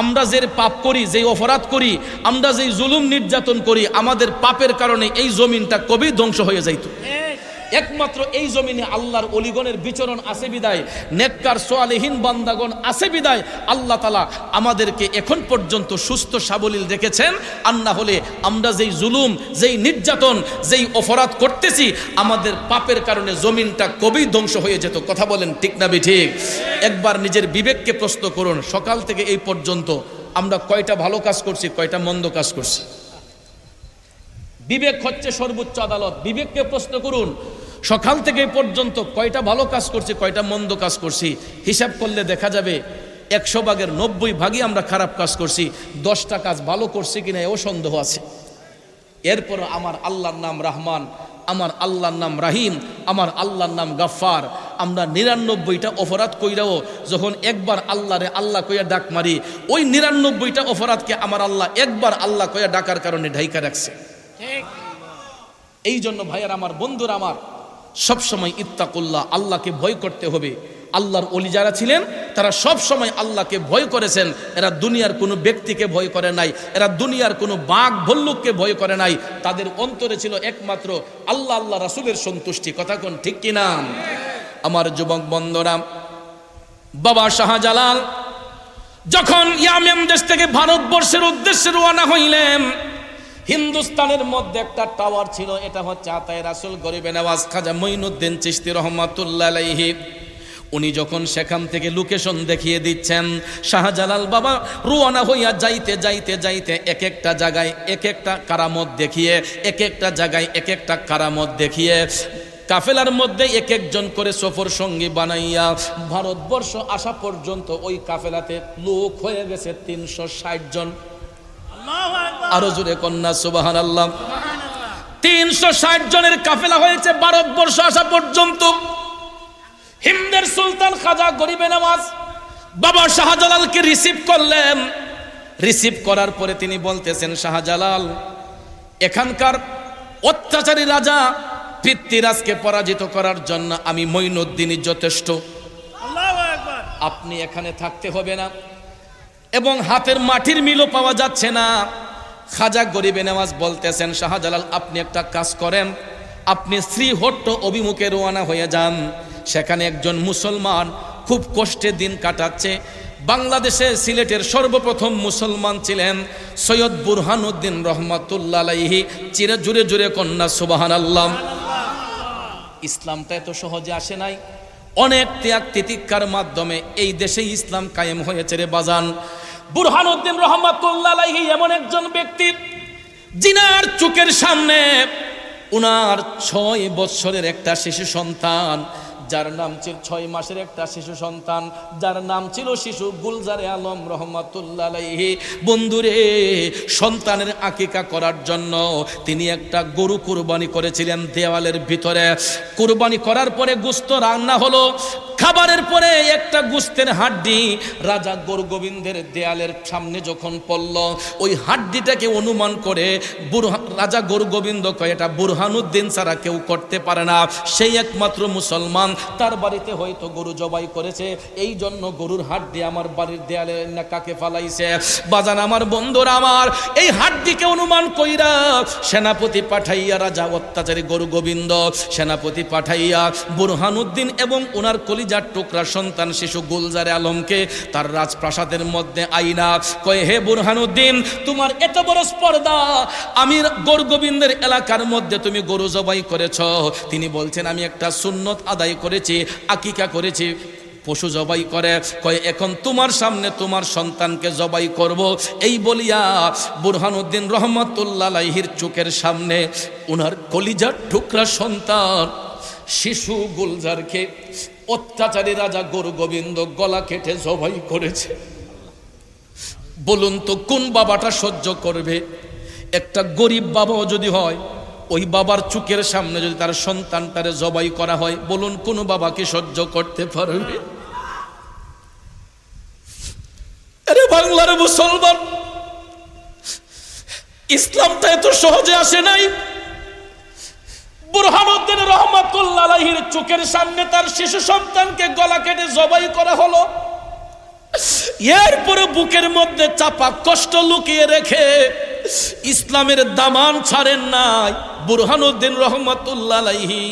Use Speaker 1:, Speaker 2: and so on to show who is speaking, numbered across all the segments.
Speaker 1: আমরা যে পাপ করি, যেই অপরাধ করি, আমরা যেই জুলুম নির্যাতন করি, আমাদের পাপের কারণে এই জমিনটা কবি ধ্বংস হয়ে যাইত। একমাত্র এই জমিনে আল্লাহর অলিগণের বিচরণ আছে বিদায়, নেককার সোয়ালিহীন বান্দাগণ আছে বিদায়। আল্লাহ তালা আমাদেরকে এখন পর্যন্ত সুস্থ সাবলীল রেখেছেন। আর না হলে আমরা যেই জুলুম, যেই নির্যাতন, যেই অপরাধ করতেছি, আমাদের পাপের কারণে জমিনটা কবি ধ্বংস হয়ে যেত। কথা বলেন ঠিক না ঠিক? একবার নিজের বিবেককে প্রশ্ন করুন, সকাল থেকে এই পর্যন্ত আমরা কয়টা ভালো কাজ করছি, কয়টা মন্দ কাজ করছি? বিবেক হচ্ছে সর্বোচ্চ আদালত। বিবেককে প্রশ্ন করুন সকাল থেকে পর্যন্ত কয়টা ভালো কাজ করছি কয়টা মন্দ কাজ করছি। হিসাব করলে দেখা যাবে একশো ভাগের নব্বই ভাগই আমরা খারাপ কাজ করছি। দশটা কাজ ভালো করছি কিনা এও সন্দেহ আছে। এরপর আমার আল্লাহর নাম রহমান আমার আল্লাহর নাম রাহিম আমার আল্লাহর নাম গাফফার। আমরা নিরানব্বইটা অপরাধ কইরাও যখন একবার আল্লাহরে আল্লাহ কইয়া ডাক মারি ওই নিরানব্বইটা অপরাধকে আমার আল্লাহ একবার আল্লাহ কইয়া ডাকার কারণে ঢাইকা রাখছে। এই জন্য ভাইয়ার আমার বন্ধুর আমার সবসময় ইত্তাকুল্লাহ, আল্লাহকে ভয় করতে হবে। আল্লাহর অলি যারা ছিলেন, তারা সব সময় আল্লাহকে ভয় করেছেন। এরা দুনিয়ার কোনো ব্যক্তিকে ভয় করে নাই। এরা দুনিয়ার কোনো বাঘ ভল্লুককে ভয় করে নাই। তাদের অন্তরে ছিল একমাত্র আল্লাহ আল্লাহ রাসুলের সন্তুষ্টি। কথা কোন ঠিক কিনা? আমার যুবক বন্ধরা, বাবা শাহজালাল, যখন ইয়ামেম দেশ থেকে ভারতবর্ষের উদ্দেশ্যে রওনা হইলেন হিন্দুস্তানের মধ্যে একটা টাওয়ার ছিল, এটা হচ্ছে আতায় রাসুল গরিবে নওয়াজ খাজা মঈনুদ্দিন চিশতি রহমাতুল্লাহ আলাইহি। উনি যখন সেখান থেকে লোকেশন দেখিয়ে দিচ্ছেন, শাহজালাল বাবা রুয়ানা হইয়া যাইতে যাইতে যাইতে এক একটা জায়গায় এক একটা কারামত দেখিয়ে, এক একটা জায়গায় এক একটা কারামত দেখিয়ে, কাফেলার মধ্যে এক একজন করে সফর সঙ্গী বানাইয়া ভারতবর্ষ আসা পর্যন্ত ওই কাফেলাতে লোক হয়ে গেছে তিনশো ষাট জন। আরও জোরে কন্যা সুবাহান আল্লাহ তিনশো ষাট জনের কাফেলা হয়েছে ভারতবর্ষ আসা পর্যন্ত। হিমদের সুলতান খাজা গরিবে নামাজ বাবা শাহজালালকে রিসিভ করলেন। রিসিভ করার পরে তিনি বলতেছেন শাহজালাল এখানকার অত্যাচারী রাজা পৃথ্বীরাজকে পরাজিত করার জন্য আমি মঈনুদ্দিনই যথেষ্ট। আপনি এখানে থাকতে হবে না। এবং হাতের মাটির মিলও পাওয়া যাচ্ছে না। খাজা গরিবে নেওয়াজ বলতেছেন, শাহজালাল, আপনি একটা কাজ করেন। আপনি শ্রীহট্ট অভিমুখে রোয়ানা হয়ে যান। সেখানে একজন মুসলমান খুব কষ্টে দিন কাটাচ্ছে। বাংলাদেশে সিলেটের সর্বপ্রথম মুসলমান ছিলেন সৈয়দ বুরহানুদ্দিন রহমাতুল্লাহি চিরে জুড়ে জুড়ে কন্যা সুবাহান আল্লাহ ইসলামটা এত সহজে আসে নাই। অনেক ত্যাগ তিতিক্ষার মাধ্যমে এই দেশে ইসলাম কায়েম হয়েছে রে বাজান। বুরহানুদ্দিন রহমতুল্লাহ এমন একজন ব্যক্তি জিনার চোখের সামনে উনার ছয় বৎসরের একটা শিশু সন্তান যার নাম ছিল ছয় মাসের একটা শিশু সন্তান, যার নাম ছিল শিশু গুলজারে আলম রহমাতুল্লাহ বন্ধুরে, সন্তানের আকিকা করার জন্য তিনি একটা গরু কুরবানি করেছিলেন দেওয়ালের ভিতরে। কুরবানি করার পরে গুস্ত রান্না হলো। খাবারের পরে একটা গুস্তের হাড্ডি রাজা গোরগোবিন্দের দেয়ালের সামনে যখন পড়ল, ওই হাড্ডিটাকে অনুমান করে রাজা গোরগোবিন্দ কয়, এটা বুরহানুদ্দিন ছাড়া কেউ করতে পারে না। সেই একমাত্র মুসলমান তার বাড়িতে হয়তো গরু জবাই করেছে। এই জন্য গরুর হাড্ডি আমার বাড়ির দেয়ালে কাকে ফালাইছে। বাজান আমার বন্ধুরা আমার, এই হাড্ডিকে অনুমান কইরা সেনাপতি পাঠাইয়া রাজা অত্যাচারী গরু গোবিন্দ, সেনাপতি পাঠাইয়া বুরহানুদ্দিন এবং ওনার কলিজার টুকরা সন্তান শিশু গুলজারে আলমকে তার রাজপ্রাসাদের মধ্যে আইনা, কয়ে, হে বুরহানুদ্দিন, তোমার এত বড় স্পর্ধা। আমি গরু গোবিন্দের এলাকার মধ্যে তুমি গরু জবাই করেছ। তিনি বলছেন, আমি একটা সুন্নত আদায় করেছি, আকিকা করেছি, পশু জবাই করে, কয়, এখন তোমার সামনে তোমার সন্তানকে জবাই করব। এই বলিয়া বুরহানুদ্দিন রহমতুল্লাহির চোখের সামনে ওনার কলিজার টুকরা সন্তান, শিশু গুলজারকে, অত্যাচারী রাজা গুরু গোবিন্দ গলা কেটে জবাই করেছে। বলুন তো, কোন বাবাটা সহ্য করবে? একটা গরিব বাবাও যদি হয় ওই বাবার চুকের সামনে যদি তার সন্তানটারে জবাই করা হয়, বলুন, কোন বাবাকে সহ্য করতে পারবে? আরে বাংলার মুসলমান, ইসলামটা এত সহজে আসে নাই। বুরহানুদ্দিন রহমাতুল্লাহির চোখের সামনে তার শিশু সন্তানকে গলা কেটে জবাই করা হলো। এরপরে বুকের মধ্যে চাপা কষ্ট লুকিয়ে রেখে ইসলামের দামান ছাড়েন নাই। বুরহানুদ্দিন রহমতুল্লাহি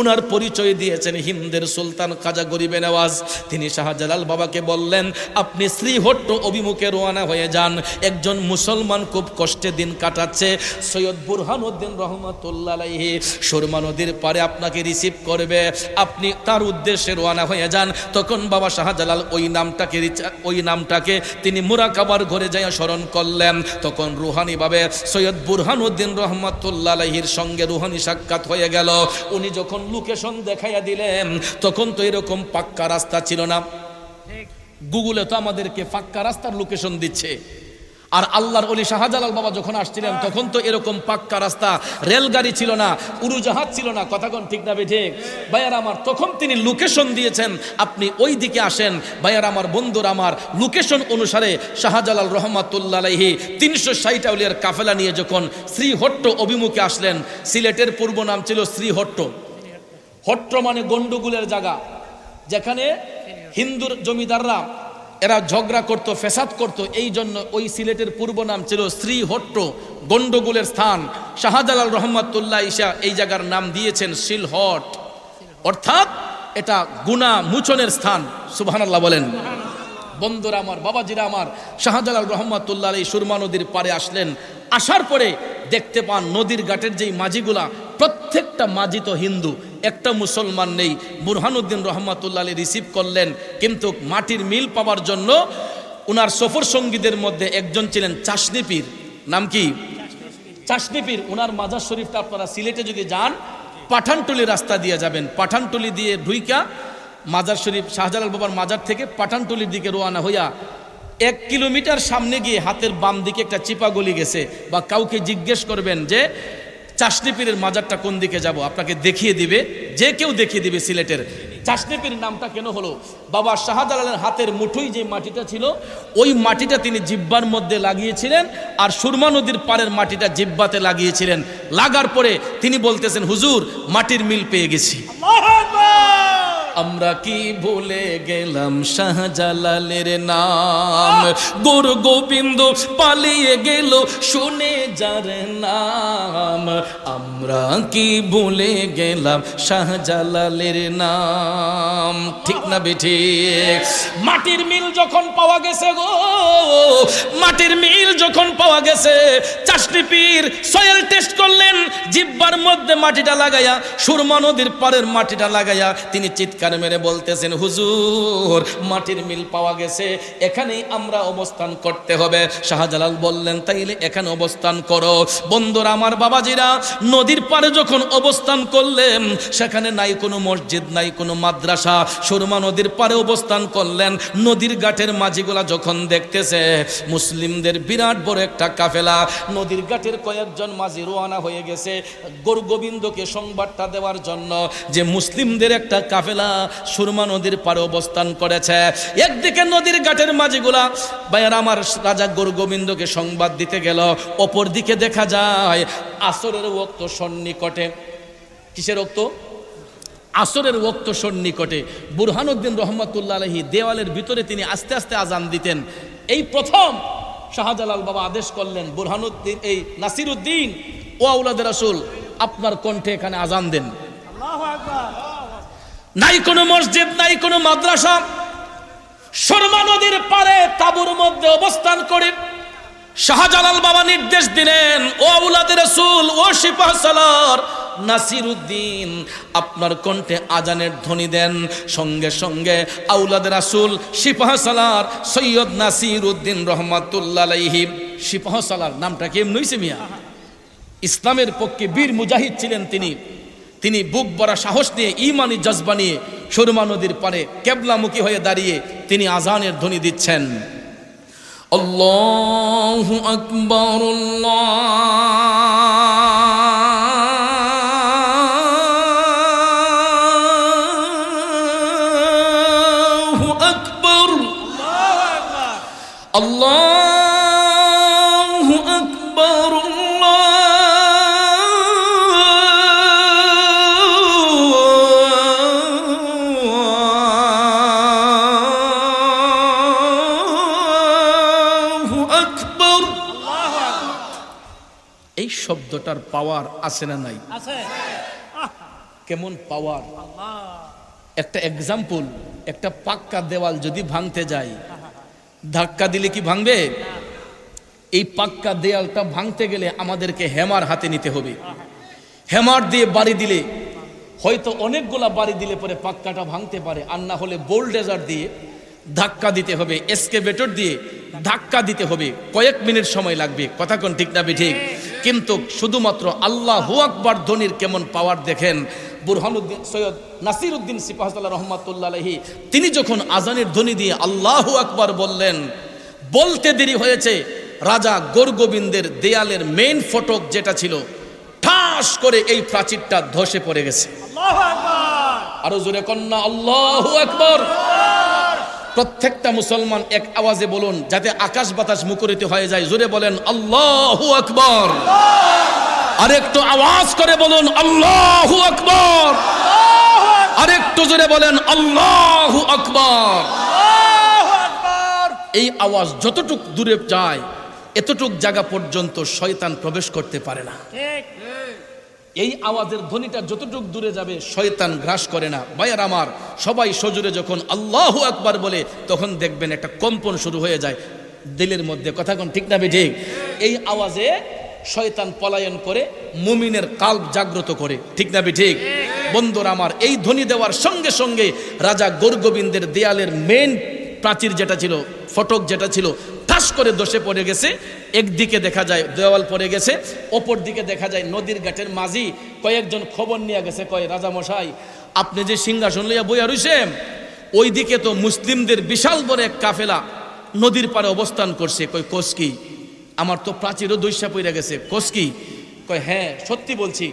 Speaker 1: উনার পরিচয় দিয়েছেন হিন্দের সুলতান খাজা গরিবে নেওয়াজ। তিনি শাহজালাল বাবাকে বললেন, আপনি শ্রীহট্ট অভিমুখে রোয়ানা হয়ে যান। একজন মুসলমান খুব কষ্টে দিন কাটাচ্ছে। সৈয়দ বুরহানুদ্দিন রহমতুল্লাহ সুরমা নদীর পারে আপনাকে রিসিভ করবে। আপনি তার উদ্দেশ্যে রোয়ানা হয়ে যান। তখন বাবা শাহজালাল ওই নামটাকে ওই নামটাকে তিনি মুরাকাবার ঘরে যাইয়া স্মরণ করলেন। তখন রুহানিভাবে সৈয়দ বুরহানুদ্দিন রহমতুল্লাহ আলাইহির সঙ্গে রুহানি সাক্ষাৎ হয়ে গেল। উনি যখন লোকেশন দেখাইয়া দিলেন তখন তো এরকম পাক্কা রাস্তা ছিল না। গুগলে তো আমাদেরকে পাক্কা রাস্তার লোকেশন দিচ্ছে। আর আল্লাহর অলি শাহজালাল বাবা যখন আসছিলেন তখন তো এরকম পাক্কা রাস্তা রেলগাড়ি ছিল না উড়োজাহাজ ছিল না কথাগণ ঠিক না ঠিক? ভাইয়ার আমার তখন তিনি লোকেশন দিয়েছেন আপনি ওই দিকে আসেন। ভাইয়ার আমার বন্ধুর আমার লোকেশন অনুসারে শাহজালাল রহমাতুল্লাহি তিনশো ষাট আউলিয়ার কাফেলা নিয়ে যখন শ্রীহট্ট অভিমুখে আসলেন সিলেটের পূর্ব নাম ছিল শ্রীহট্ট। হট্ট মানে গন্ডগোলের জায়গা, যেখানে হিন্দুর জমিদাররা, এরা ঝগড়া করত ফেসাদ করত, এই জন্য ওই সিলেটের পূর্ব নাম ছিল শ্রীহট্ট গন্ডগোলের স্থান। শাহজালাল রহমতুল্লাহ ইসা এই জায়গার নাম দিয়েছেন শিলহট অর্থাৎ এটা গুনা মুচনের স্থান, সুবহানাল্লাহ বলেন। বন্ধুরা আমার, বাবাজিরা আমার, শাহজালাল রহমাতুল্লাহ এই সুরমা নদীর পারে আসলেন, আসার পরে দেখতে পান নদীর ঘাটের যেই মাঝিগুলা প্রত্যেকটা মাঝি তো হিন্দু, একটা মুসলমান নেই। বুরহানুদ্দিন রহমাতুল্লাহ আলী রিসিভ করলেন, কিন্তু মাটির মিল পাওয়ার জন্য উনার সফর সঙ্গীদের মধ্যে একজন ছিলেন চাষনিপীর নাম কি? চাষনিপীর উনার মাজার শরীফটা আপনারা সিলেটে যদি যান, পাঠানটুলি রাস্তা দিয়ে যাবেন। পাঠানটুলি দিয়ে ঢুইকা মাজার শরীফ, শাহজালাল বাবার মাজার থেকে পাঠানটুলির দিকে রোয়ানা হইয়া এক কিলোমিটার সামনে গিয়ে হাতের বাম দিকে একটা চিপা গলি গেছে, বা কাউকে জিজ্ঞেস করবেন যে চাষনিপীরের মাজারটা কোন দিকে যাব? আপনাকে দেখিয়ে দিবে, যে কেউ দেখিয়ে দিবে সিলেটের। চাষনিপীর নামটা কেন হলো? বাবা শাহজালালের হাতের মুঠোই যে মাটিটা ছিল, ওই মাটিটা তিনি জিব্বার মধ্যে লাগিয়েছিলেন আর সুরমা নদীর পাড়ের মাটিটা জিব্বাতে লাগিয়েছিলেন। লাগার পরে তিনি বলতেছেন, হুজুর, মাটির মিল পেয়ে গেছি। আমরা কি ভুলে গেলাম শাহজালালের নাম? গোর গোবিন্দ পালিয়ে গেল, শুনে যার নাম? আমরা কি ভুলে গেলাম শাহজালালের নাম? ঠিক না বেঠি মাটির মিল যখন পাওয়া গেছে গো, মাটির মিল পাওয়া গেছে। চাষনি পীর সয়েল টেস্ট করলেন, জিব্বার মধ্যে মাটিটা লাগাইয়া, সুরমা নদীর পাড়ের মাটিটা লাগাইয়া তিনি চিৎকার মেরে বলতেছেন, হুজুর, মাটির মিল পাওয়া গেছে, এখানেই আমরা অবস্থান করতে হবে। শাহজালাল বললেন, তাইলে এখানে অবস্থান করো। আমার বাবাজিরা, নদীর পাড়ে যখন অবস্থান করলেন, সেখানে নাই কোনো মসজিদ, নাই কোনো মাদ্রাসা। সুরমা নদীর পাড়ে অবস্থান করলেন, নদীর ঘাটের মাঝিগুলা যখন দেখতেছে, মুসলিমদের বিরাট বড় একটা কাফেলা নদীর ঘাটের কয়েকজন মাঝি রোয়ানা হয়ে গেছে। গরু গোবিন্দকে সংবাদটা দেওয়ার জন্য যে মুসলিমদের একটা কাফেলা সুরমা নদীর পাড়ে অবস্থান করেছে। একদিকে নদীর ঘাটের মাঝিগুলা, ভাইয়ার, আমার রাজা গরু গোবিন্দকে সংবাদ দিতে গেল। অপর দিকে দেখা যায়, আসরের ওক্ত সন্নিকটে। কিসের ওক্ত আসরের ওক্ত সন্নিকটে। বুরহানুদ্দিন রহমতুল্লাহ আলহী দেওয়ালের ভিতরে তিনি আস্তে আস্তে আজান দিতেন। এই প্রথম শাহজালাল বাবা আদেশ করলেন বুরহানুদ্দিন এই নাসিরুদ্দিন ও আউলাদ রাসুল আপনার কণ্ঠে এখানে আজান দেন। নাই কোনো মসজিদ নাই কোনো মাদ্রাসা শর্মা নদীর পারে তাবুর মধ্যে অবস্থান করে শাহজালাল বাবা নির্দেশ দিলেন ও আউলাদের রসুল ও সিপাহ সালার নাসির উদ্দিন আপনার কণ্ঠে আজানের ধ্বনি দেন। সঙ্গে সঙ্গে আউলাদ রাসুল সিপাহ সালার সৈয়দ নাসির উদ্দিন রহমাতুল্লাহ আলাইহি। সিপাহ সালার নামটা কি এমনি মিয়া? ইসলামের পক্ষে বীর মুজাহিদ ছিলেন তিনি। তিনি বুক বড়া সাহস নিয়ে ইমানি জজবা নিয়ে সুরমা নদীর পারে কেবলামুখী হয়ে দাঁড়িয়ে তিনি আজানের ধ্বনি দিচ্ছেন। আল্লাহ আকবর আকবর আল্লাহ আকবর এই শব্দটার পাওয়ার আছে না নাই? কেমন পাওয়ার একটা এক্সাম্পল একটা পাক্কা দেওয়াল যদি ভাঙতে যায় ধাক্কা দিলে কি ভাঙবে? এই পাক্কা দেয়ালটা ভাঙতে গেলে আমাদেরকে হেমার হাতে নিতে হবে। হেমার দিয়ে বাড়ি দিলে, হয়তো অনেকগুলা বাড়ি দিলে পরে পাক্কাটা ভাঙতে পারে। আর না হলে বোল্ডেজার দিয়ে ধাক্কা দিতে হবে, এসকেভেটর দিয়ে ধাক্কা দিতে হবে। কয়েক মিনিট সময় লাগবে, কথা কোন ঠিক না ঠিক? কিন্তু শুধুমাত্র আল্লাহ হু আকবার ধ্বনির কেমন পাওয়ার দেখেন বুরহানুদ্দিন সৈয়দ নাসির উদ্দিন সিপাহতাল্লাহ রহমাতুল্লাহি তিনি যখন আজানের ধ্বনি দিয়ে আল্লাহু আকবার বললেন বলতে দেরি হয়েছে রাজা গোরগোবিন্দের দেয়ালের মেইন ফটক যেটা ছিল ঠাস করে এই প্রাচীরটা ধসে পড়ে গেছে। আরও জোরে কন্যা আল্লাহু আকবর! প্রত্যেকটা মুসলমান এক আওয়াজে বলুন যাতে আকাশ বাতাস মুখরিত হয়ে যায় জোরে বলেন আল্লাহু আকবার! আর একটু আওয়াজ করে বলুন, আল্লাহু আকবার। আর একটু জোরে বলেন, আল্লাহু আকবার। এই আওয়াজ যতটুক দূরে যায়, এতটুক জায়গা পর্যন্ত শয়তান প্রবেশ করতে পারে না। এই আওয়াজের ধ্বনিটা যতটুক দূরে যাবে, শয়তান গ্রাস করে না। ভাইয়ার আমার, সবাই সজুরে যখন আল্লাহু আকবার বলে, তখন দেখবেন একটা কম্পন শুরু হয়ে যায়। দিলের মধ্যে, কথা কোন ঠিক না ঠিক এই আওয়াজে শয়তান পলায়ন করে, মুমিনের কাল্প জাগ্রত করে। ঠিক না ঠিক বন্ধুরা আমার, এই ধ্বনি দেওয়ার সঙ্গে সঙ্গে রাজা গোরগোবিন্দের দেয়ালের মেন প্রাচীর যেটা ছিল, ফটক যেটা ছিল, ঠাস করে দোষে পড়ে গেছে। একদিকে দেখা যায় দেওয়াল পড়ে গেছে অপর দিকে দেখা যায় নদীর ঘাটের মাঝি। কয়েকজন খবর নিয়ে গেছে, কয়, রাজা মশাই, আপনি যে সিংহাসন লইয়া বইয়া রইছেন, ওইদিকে তো মুসলিমদের বিশাল বড় এক কাফেলা নদীর পারে অবস্থান করছে। কয় কোসকি আমার তো প্রাচীরও দৈশা পড়ে গেছে। কোসকি কয় হ্যাঁ সত্যি বলছি।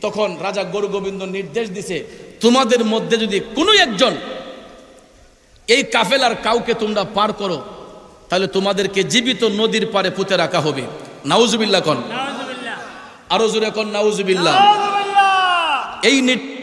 Speaker 1: তখন রাজা গরু গোবিন্দ নির্দেশ দিছে তোমাদের মধ্যে যদি কোনো একজন এই কাফেলার কাউকে তোমরা পার করো তাহলে তোমাদেরকে জীবিত নদীর পারে পুঁতে রাখা হবে। নাউজুবিল্লাহ কন। আরও জোরে কন
Speaker 2: নাউজুবিল্লাহ।
Speaker 1: এই নির্দেশ